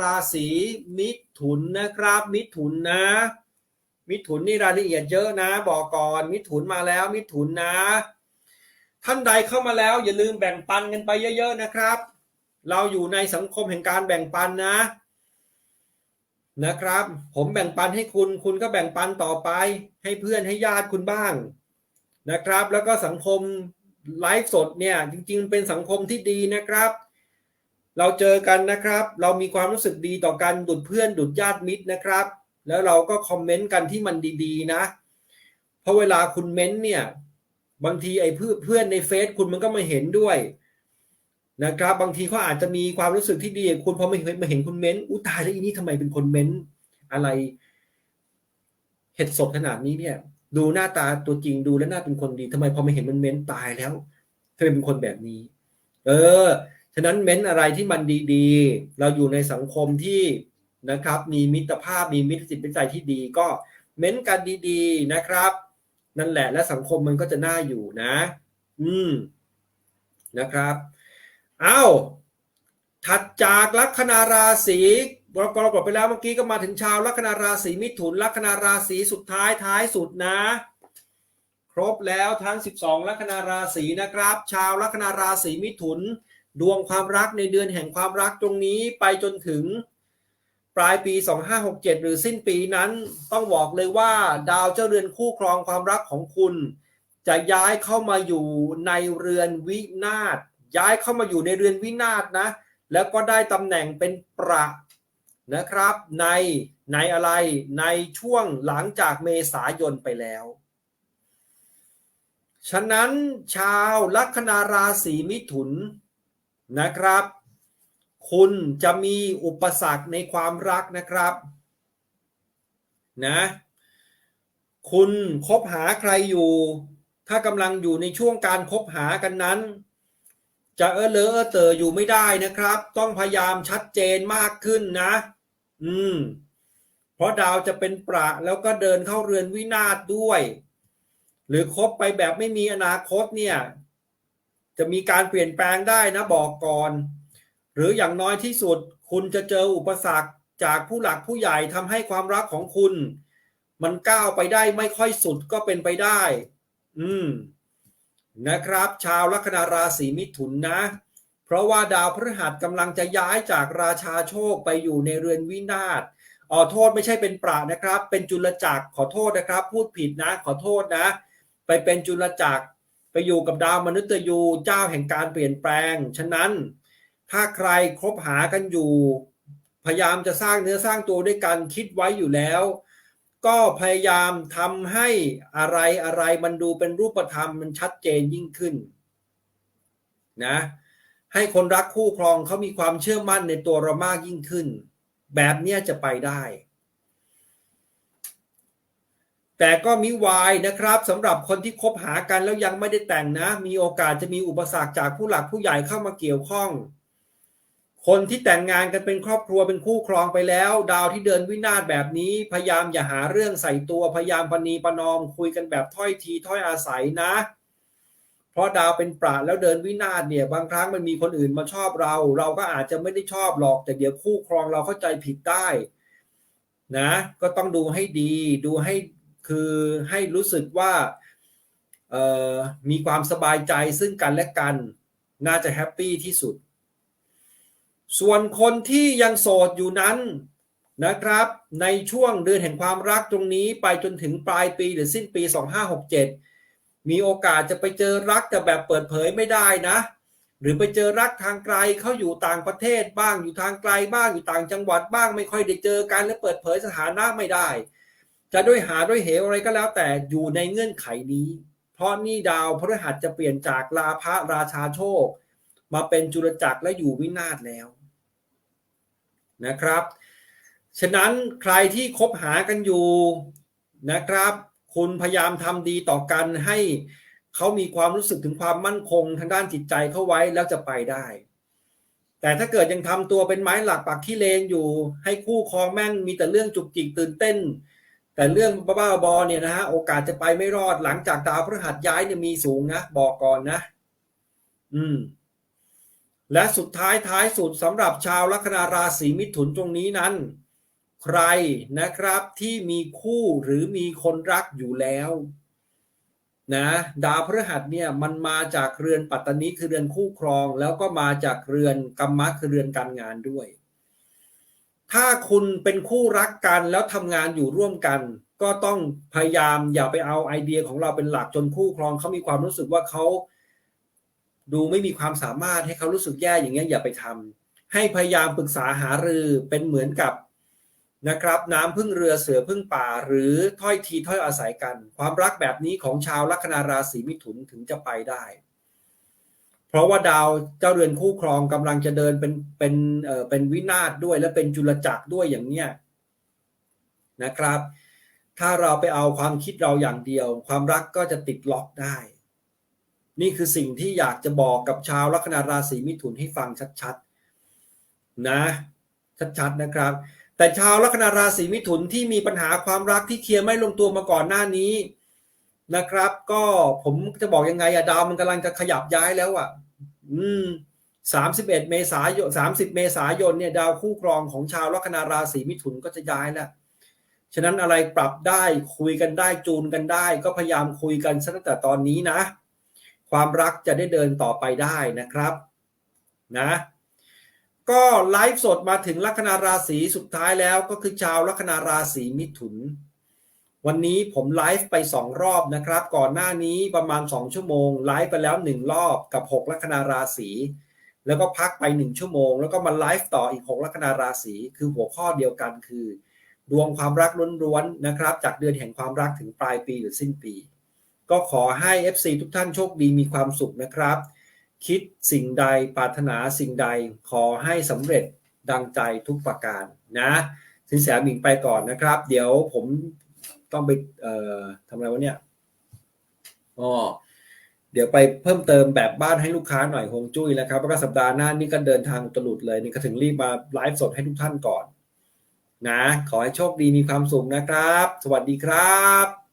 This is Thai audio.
ราศีมิถุนนะครับ มิถุนนะ มิถุนนี่รายละเอียดเยอะนะ บอกก่อน มิถุนมาแล้ว มิถุนนะ ท่านใดเข้ามาแล้ว อย่าลืมแบ่งปันกันไปเยอะ ๆนะครับ เราอยู่ในสังคมแห่งการแบ่งปันนะ นะครับ ผมแบ่งปันให้คุณ คุณก็แบ่งปันต่อไป ให้เพื่อนให้ญาติคุณบ้าง นะครับ แล้วก็สังคมไลฟ์สดเนี่ย จริง ๆ เป็นสังคมที่ดีนะครับ เราเจอกันนะครับ เรามีความรู้สึกดีต่อกันดุดเพื่อนดุดญาติมิตรนะครับ แล้วเราก็คอมเมนต์กันที่มันดีๆนะ เพราะเวลาคุณเม้นต์เนี่ย บางทีไอ้เพื่อนในเฟซคุณมันก็มาเห็นด้วยนะครับ บางทีเขาอาจจะมีความรู้สึกที่ดีคุณพอมาเห็นมาเห็นคุณเม้นต์อู้ตายแล้วอีนี่ทำไมเป็นคนเม้นต์อะไร เห็ดสดขนาดนี้เนี่ย ดูหน้าตาตัวจริงดูแล้วน่าเป็นคนดีทำไมพอมาเห็นมันเม้นต์ตายแล้วทำไมเป็นคนแบบนี้ เออ ฉะนั้นเม้นอะไรที่มันดีๆ เราอยู่ในสังคมที่นะครับ มีมิตรภาพมีมิตรจิตมิตรใจที่ดีก็เม้นกันดีๆนะครับ นั่นแหละและสังคมมันก็จะน่าอยู่นะ อืมนะครับอ้าวถัดจากลัคนาราศีเรากรกฎไปแล้วเมื่อกี้ก็มาถึงชาวลัคนาราศีมิถุนลัคนาราศีสุดท้ายท้ายสุดนะ ครบแล้วทั้ง 12 ลัคนาราศีนะครับ ชาวลัคนาราศีมิถุน ดวงความรักในเดือนแห่งความรักตรงนี้ไปจนถึงปลายปี 2567 หรือสิ้นปีนั้นต้องบอกเลยว่าดาวเจ้าเรือนคู่ครองความรักของคุณ จะย้ายเข้ามาอยู่ในเรือนวินาศย้ายเข้ามาอยู่ในเรือนวินาศนะ แล้วก็ได้ตำแหน่งเป็นประนะครับในในอะไรในช่วงหลังจากเมษายนไปแล้ว ฉะนั้นชาวลัคนาราศีมิถุน นะครับ คุณจะมีอุปสรรคในความรักนะครับนะคุณคบหาใครอยู่ ถ้ากำลังอยู่ในช่วงการคบหากันนั้น จะเออเลอเออเตออยู่ไม่ได้นะครับ ต้องพยายามชัดเจนมากขึ้นนะ อืม เพราะดาวจะเป็นประแล้วก็เดินเข้าเรือนวินาศด้วย หรือคบไปแบบไม่มีอนาคตเนี่ย จะมีการเปลี่ยนแปลงได้นะบอกก่อน หรืออย่างน้อยที่สุด คุณจะเจออุปสรรคจากผู้หลักผู้ใหญ่ทำให้ความรักของคุณ มันก้าวไปได้ไม่ค่อยสุดก็เป็นไปได้ อืม นะครับ ชาวลัคนาราศีมิถุนนะ เพราะว่าดาวพฤหัสกำลังจะย้ายจากราชาโชคไปอยู่ในเรือนวินาศอ๋อโทษไม่ใช่เป็นปรานะครับ เป็นจุลจักรขอโทษนะครับ พูดผิดนะ ขอโทษนะ ไปเป็นจุลจักร ไปอยู่กับดาวมนุษย์ยูเจ้าแห่งการเปลี่ยนแปลง ฉะนั้น ถ้าใครครบหากันอยู่ พยายามจะสร้างเนื้อสร้างตัวด้วยกันคิดไว้อยู่แล้ว ก็พยายามทำให้อะไรอะไรมันดูเป็นรูปธรรมมันชัดเจนยิ่งขึ้นนะให้คนรักคู่ครองเขามีความเชื่อมั่นในตัวเรามากยิ่งขึ้น แบบนี้จะไปได้ แต่ก็มีวายนะครับสำหรับคนที่คบหากันแล้วยังไม่ได้แต่งนะ มีโอกาสจะมีอุปสรรคจากผู้หลักผู้ใหญ่เข้ามาเกี่ยวข้อง คนที่แต่งงานกันเป็นครอบครัวเป็นคู่ครองไปแล้ว ดาวที่เดินวินาศแบบนี้ พยายามอย่าหาเรื่องใส่ตัวพยายามปณีประนอมคุยกันแบบถ้อยทีถ้อยอาศัยนะ เพราะดาวเป็นปราดแล้วเดินวินาศเนี่ยบางครั้งมันมีคนอื่นมาชอบเรา เราก็อาจจะไม่ได้ชอบหรอกแต่เดี๋ยวคู่ครองเราเข้าใจผิดได้นะ ก็ต้องดูให้ดีดูให้ คือให้รู้สึกว่ามีความสบายใจซึ่งกันและกันน่าจะแฮปปี้ที่สุด ส่วนคนที่ยังโสดอยู่นั้นนะครับ ในช่วงเดือนแห่งความรักตรงนี้ไปจนถึงปลายปีหรือสิ้นปี 2567 มีโอกาสจะไปเจอรักแต่แบบเปิดเผยไม่ได้นะ หรือไปเจอรักทางไกลเขาอยู่ต่างประเทศบ้างอยู่ทางไกลบ้างอยู่ต่างจังหวัดบ้างไม่ค่อยได้เจอกันและเปิดเผยสถานะไม่ได้ จะด้วยหาด้วยเหวอะไรก็แล้วแต่อยู่ในเงื่อนไขนี้ เพราะนี่ดาวพฤหัสจะเปลี่ยนจากลาภราชาโชค มาเป็นจุลจักรและอยู่วินาศแล้วนะครับ ฉะนั้นใครที่คบหากันอยู่นะครับ คุณพยายามทำดีต่อกันให้เขามีความรู้สึกถึงความมั่นคงทางด้านจิตใจเข้าไว้แล้วจะไปได้ แต่ถ้าเกิดยังทำตัวเป็นไม้หลักปักขี้เลนอยู่ ให้คู่ครองแม่งมีแต่เรื่องจุกจิกตื่นเต้น แต่เรื่องบ้าบอเนี่ยนะฮะโอกาสจะไปไม่รอดหลังจากดาวพฤหัสย้ายเนี่ยมีสูงนะ บอกก่อนนะ อืม และสุดท้ายท้ายสุดสำหรับชาวลัคนาราศีมิถุนตรงนี้นั้น ใครนะครับที่มีคู่หรือมีคนรักอยู่แล้วนะดาวพฤหัสเนี่ยมันมาจากเรือนปัตตานีคือเรือนคู่ครอง แล้วก็มาจากเรือนกัมมะคือเรือนการงานด้วย ถ้าคุณเป็นคู่รักกันแล้วทำงานอยู่ร่วมกัน ก็ต้องพยายามอย่าไปเอาไอเดียของเราเป็นหลักจนคู่ครองเขามีความรู้สึกว่าเขาดูไม่มีความสามารถให้เขารู้สึกแย่อย่างเงี้ยอย่าไปทำให้พยายามปรึกษาหารือเป็นเหมือนกับนะครับน้ำพึ่งเรือเสือพึ่งป่า หรือถ้อยทีถ้อยอาศัยกัน ความรักแบบนี้ของชาวลัคนาราศีมิถุนถึงจะไปได้ เพราะว่าดาวเจ้าเรือนคู่ครองกำลังจะเดินเป็นเป็นเอ่อเป็นวินาศด้วยและเป็นจุลจักรด้วยอย่างเนี้ยนะครับ ถ้าเราไปเอาความคิดเราอย่างเดียว ความรักก็จะติดล็อกได้ นี่คือสิ่งที่อยากจะบอกกับชาวลัคนาราศีมิถุนให้ฟังชัดๆนะชัดๆนะครับ แต่ชาวลัคนาราศีมิถุนที่มีปัญหาความรักที่เคลียร์ไม่ลงตัวมาก่อนหน้านี้นะครับ ก็ผมจะบอกยังไงอะดาวมันกำลังจะขยับย้ายแล้วอะ อืมสามสิบเอ็ดเมษายนสามสิบเมษายนเนี่ยดาวคู่ครองของชาวลัคนาราศีมิถุนก็จะย้ายแล้วฉะนั้นอะไรปรับได้คุยกันได้จูนกันได้ ก็พยายามคุยกันซะตั้งแต่ตอนนี้นะ ความรักจะได้เดินต่อไปได้นะครับนะก็ไลฟ์สดมาถึงลัคนาราศีสุดท้ายแล้วก็คือชาวลัคนาราศีมิถุน วันนี้ผมไลฟ์ไปสองรอบนะครับ ก่อนหน้านี้ประมาณสองชั่วโมงไลฟ์ไปแล้วหนึ่งรอบกับหกลัคนาราศีแล้วก็พักไปหนึ่งชั่วโมง แล้วก็มาไลฟ์ต่ออีกหกลัคนาราศีคือหัวข้อเดียวกันคือ ดวงความรักล้วนๆนะครับ จากเดือนแห่งความรักถึงปลายปีหรือสิ้นปี ก็ขอให้ FC ทุกท่านโชคดีมีความสุขนะครับ คิดสิ่งใดปรารถนาสิ่งใดขอให้สำเร็จดังใจทุกประการนะสินแสหมิงไปก่อนนะครับ เดี๋ยวผม ต้องไปเอ่อทำอะไรวะเนี่ยอ๋อเดี๋ยวไปเพิ่มเติมแบบบ้านให้ลูกค้าหน่อยคงจุ้ยแล้วครับแล้วก็สัปดาห์หน้านี่ก็เดินทางตลุดเลยนี่ก็ถึงรีบมาไลฟ์สดให้ทุกท่านก่อน นะ ขอให้โชคดีมีความสุขนะครับ สวัสดีครับ